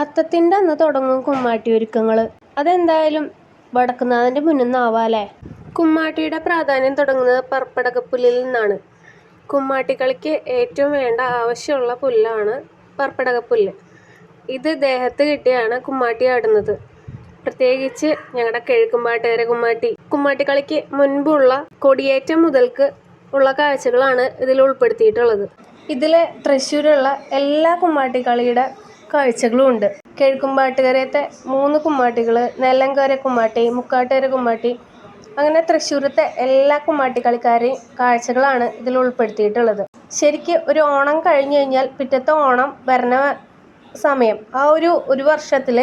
അത്തത്തിന്റെ അന്ന് തുടങ്ങും കുമ്മാട്ടി ഒരുക്കങ്ങൾ അതെന്തായാലും വടക്കുന്നാഥന്റെ മുന്നിൽ നിന്നാവാല്ലേ? കുമ്മാട്ടിയുടെ പ്രാധാന്യം തുടങ്ങുന്നത് പർപ്പടകപ്പുല്ലിൽ നിന്നാണ്. കുമ്മാട്ടിക്കളിക്ക് ഏറ്റവും വേണ്ട ആവശ്യമുള്ള പുല്ലാണ് പർപ്പടകപ്പുല്ല്. ഇത് ദേഹത്ത് കിട്ടിയാണ് കുമ്മാട്ടി ആടുന്നത്. പ്രത്യേകിച്ച് ഞങ്ങളുടെ കിഴക്കുംപാട്ടുകാരെ കുമ്മാട്ടി. കുമ്മാട്ടിക്കളിക്ക് മുൻപുള്ള കൊടിയേറ്റം മുതൽക്ക് ഉള്ള കാഴ്ചകളാണ് ഇതിൽ ഉൾപ്പെടുത്തിയിട്ടുള്ളത്. ഇതിൽ തൃശ്ശൂരുള്ള എല്ലാ കുമ്മാട്ടിക്കളിയുടെ കാഴ്ചകളും ഉണ്ട് കിഴക്കുംപാട്ടുകരത്തെ മൂന്ന് കുമ്മാട്ടികൾ നെല്ലങ്കര കുമ്മാട്ടി മുക്കാട്ടുകര കുമ്മാട്ടി അങ്ങനെ തൃശ്ശൂരത്തെ എല്ലാ കുമ്മാട്ടി കളിക്കാരെയും കാഴ്ചകളാണ് ഇതിൽ ഉൾപ്പെടുത്തിയിട്ടുള്ളത്. ശരിക്കും ഒരു ഓണം കഴിഞ്ഞു കഴിഞ്ഞാൽ പിറ്റത്തെ ഓണം വരണ സമയം ആ ഒരു ഒരു വർഷത്തിൽ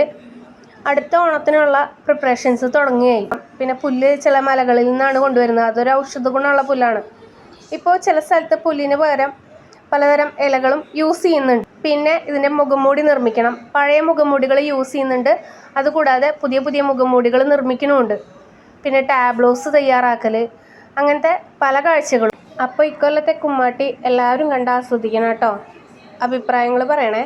അടുത്ത ഓണത്തിനുള്ള പ്രിപ്പറേഷൻസ് തുടങ്ങുകയായി. പിന്നെ പുല്ല് ചില മലകളിൽ നിന്നാണ് കൊണ്ടുവരുന്നത്. അതൊരു ഔഷധ ഗുണമുള്ള പുല്ലാണ്. ഇപ്പോൾ ചില സ്ഥലത്ത് പുല്ലിന് പകരം പലതരം ഇലകളും യൂസ് ചെയ്യുന്നുണ്ട്. പിന്നെ ഇതിന്റെ മുഖംമൂടി നിർമ്മിക്കണം. പഴയ മുഖംമൂടികൾ യൂസ് ചെയ്യുന്നുണ്ട്. അതുകൂടാതെ പുതിയ പുതിയ മുഖംമൂടികൾ നിർമ്മിക്കണമുണ്ട് പിന്നെ ടാബ്ലോസ് തയ്യാറാക്കൽ അങ്ങനത്തെ പല കാഴ്ചകളും. അപ്പോൾ ഇക്കൊല്ലത്തെ കുമ്മാട്ടി എല്ലാവരും കണ്ട് ആസ്വദിക്കണം കേട്ടോ. അഭിപ്രായങ്ങൾ പറയണേ.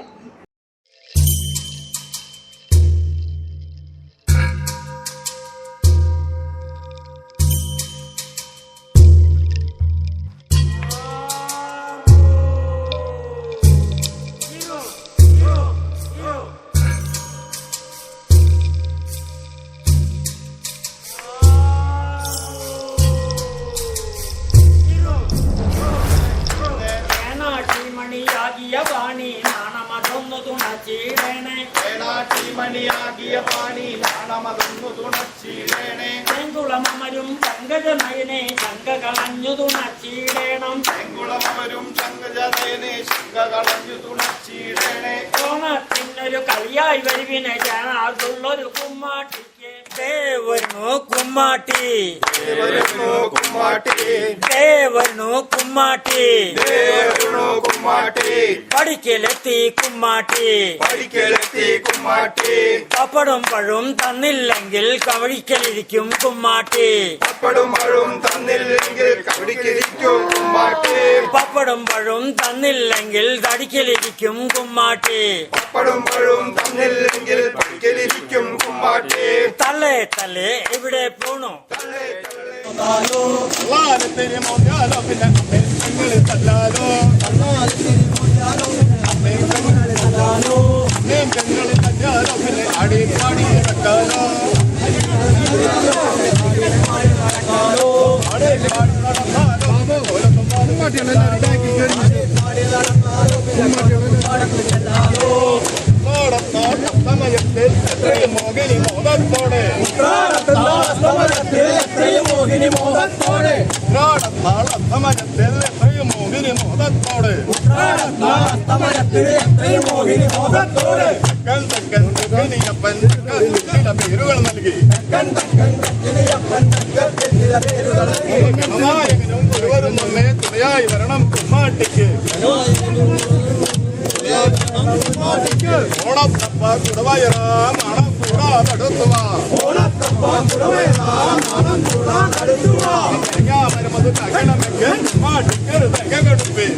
മണിയാകിയ പാണി നാണമതൊന്നു തുണച്ചിടേണേ. ചെങ്കുളമരും പങ്കജനയനെ ശങ്ക കളഞ്ഞു തുണച്ചിടേണം. ചെങ്കുളമവരും ശങ്കജതയനെ ശങ്ക കളഞ്ഞു തുണച്ചിടേണേ. ഓണത്തിനൊരു കളിയായി വരുവിനെ ജനാതുള്ളൊരു കുമ്മാട്ടിക്ക്. ദേവനു കുമ്മാട്ടി ಶಿವನು ಕುಮ್ಮಾಟಿ ದೇವನು ಕುಮ್ಮಾಟಿ ದೇವನು ಕುಮ್ಮಾಟಿ படிக்கெழுத்தி கும்மாட்டி படிக்கெழுத்தி கும்மாட்டி பப்படும் பழும் தன்னில்லெங்கில் கவழிக்கெழுதிக்கும் கும்மாட்டி பப்படும் பழும் தன்னில்லெங்கில் கவழிக்கெழுதிக்கும் கும்மாட்டி பப்படும் பழும் தன்னில்லெங்கில் தடிக்கெழுதிக்கும் கும்மாட்டி பப்படும் பழும் தன்னில்லெங்கில் கும்மாட்டி தல்லே தல்லே இவிடே போனும்? தல்லே. ਤਾਲੋ ਲਾਲ ਤੇਰੇ ਮੋਢਾ ਲੋ ਬਿਨਾਂ ਮੇਰੇ ਸੰਗਲ ਤਲਾਲੋ ਲਾਲ ਤੇਰੇ ਮੋਢਾ ਲੋ ਮੇਰੇ ਸੰਗਲ ਤਲਾਲੋ ਨੇ ਜੰਗਲ ਤਲਾਲੋ ਫਿਰ ਆੜੀ ਪਾੜੀ ਰਟਾਲੋ നാളം സമയത്തിൽ എത്രയും മോഹിനി മോഹത്തോടെ തെക്കൻ തെക്കൻ തെക്കനിയപ്പൻ ചില പേരുകൾ നൽകി ഗണനായകനും ഒരുവരും നമ്മെ തുണയായി വരണം കുമ്മാട്ടിക്ക് ഓണത്തപ്പ കുടവയറാം മണം കൂടാതെടുത്തുവാ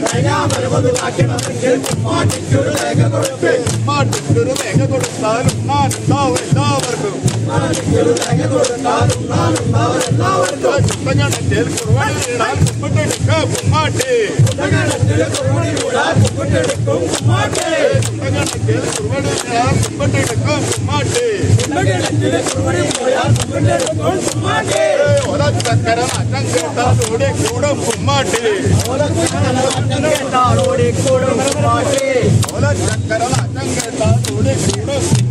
തേങ്ങാമരമത് തകണമെങ്കിൽ കുമ്മാട്ടിക്കൊരു തേങ്ങ കൊടുപ്പേ കുമ്മാട്ടിക്കൊരു തേങ്ങ കൊടുത്താലും ഞാൻ ഉണ്ടാവും എല്ലാവർക്കും കുട്ടങ്ങണത്തിൽ കുറുവണിയിടാൻ കുമ്പിട്ടെടുക്ക കുമ്മാട്ടി കുട്ടങ്ങണത്തിൽ കുറുവണിയിടാൻ കുമ്പിട്ടെടുക്കും കുമ്മാട്ടി ഒരച്ചക്കര കൊടുത്താലും കൂടും കുമ്മാട്ടി சக்கரன் அச்சங்கேட்டால் கூட கூட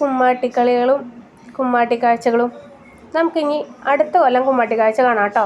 കുമ്മാട്ടിക്കളികളും കുമ്മാട്ടിക്കാഴ്ചകളും. നമുക്കിനി അടുത്ത കൊല്ലം കുമ്മാട്ടിക്കാഴ്ച കാണാം കേട്ടോ.